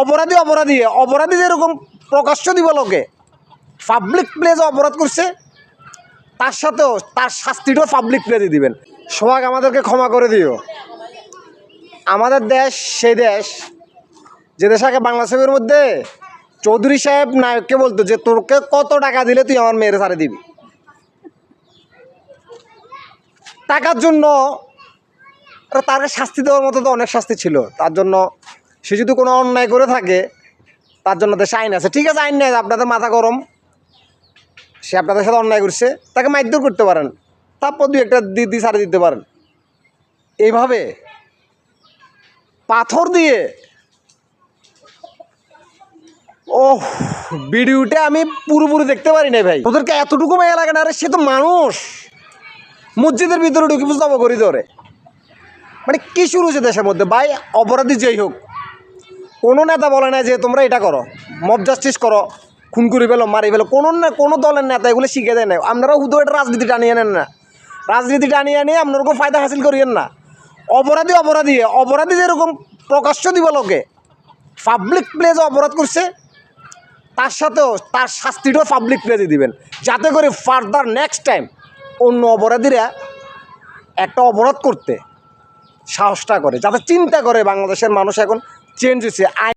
অপরাধী অপরাধী অপরাধী যেরকম প্রকাশ্য দিব লোকে পাবলিক প্লেসে অপরাধ করছে, তার সাথেও তার শাস্তিটাও পাবলিক প্লেসে দিবেন। সোহাগ, আমাদেরকে ক্ষমা করে দিও। আমাদের দেশ, সেই দেশ, যে দেশ আগে বাংলা ছবির মধ্যে চৌধুরী সাহেব নায়ককে বলতো যে তোরকে কত টাকা দিলে তুই আমার মেয়ের সারে দিবি? টাকার জন্য তাকে শাস্তি দেওয়ার মতো তো অনেক শাস্তি ছিল। তার জন্য সে যদি কোনো অন্যায় করে থাকে, তার জন্য দেশে আইন আছে। ঠিক আছে, আইন নেই, আপনাদের মাথা গরম। সে আপনাদের সাথে অন্যায় করছে, তাকে মারধর করতে পারেন। তারপর দুই একটা দিদি সারে দিতে পারেন। এইভাবে পাথর দিয়ে ও ভিডিওটা আমি পুরোপুরি দেখতে পারি না ভাই। ওদেরকে এতটুকু মায়া লাগে না? আরে, সে তো মানুষ। মসজিদের ভিতরে ঢুকে বুঝতে করি ধরে মানে কি শুরু হয়েছে দেশের মধ্যে? ভাই, অপরাধী যেই হোক কোনো নেতা বলে না যে তোমরা এটা করো মব জাস্টিস করো, খুন করে ফেলো, মারি ফেলো। কোনো না, কোনো দলের নেতা এগুলো শিখে দেয় না আপনারা হুদো এটা রাজনীতি টানিয়ে নেন না। রাজনীতি টানিয়ে নিয়ে কোনো ফায়দা হাসিল করিয়েন না। অপরাধী অপরাধী অপরাধী যেরকম প্রকাশ্য দিব লোকে পাবলিক প্লেসে অপরাধ করছে, তার সাথেও, তার শাস্তিটাও পাবলিক প্লেসে দিবেন। যাতে করে ফার্দার নেক্সট টাইম অন্য অপরাধীরা একটা অপরাধ করতে সাহসটা করে, যাতে চিন্তা করে বাংলাদেশের মানুষ এখন চেঞ্জ হয়েছে আইন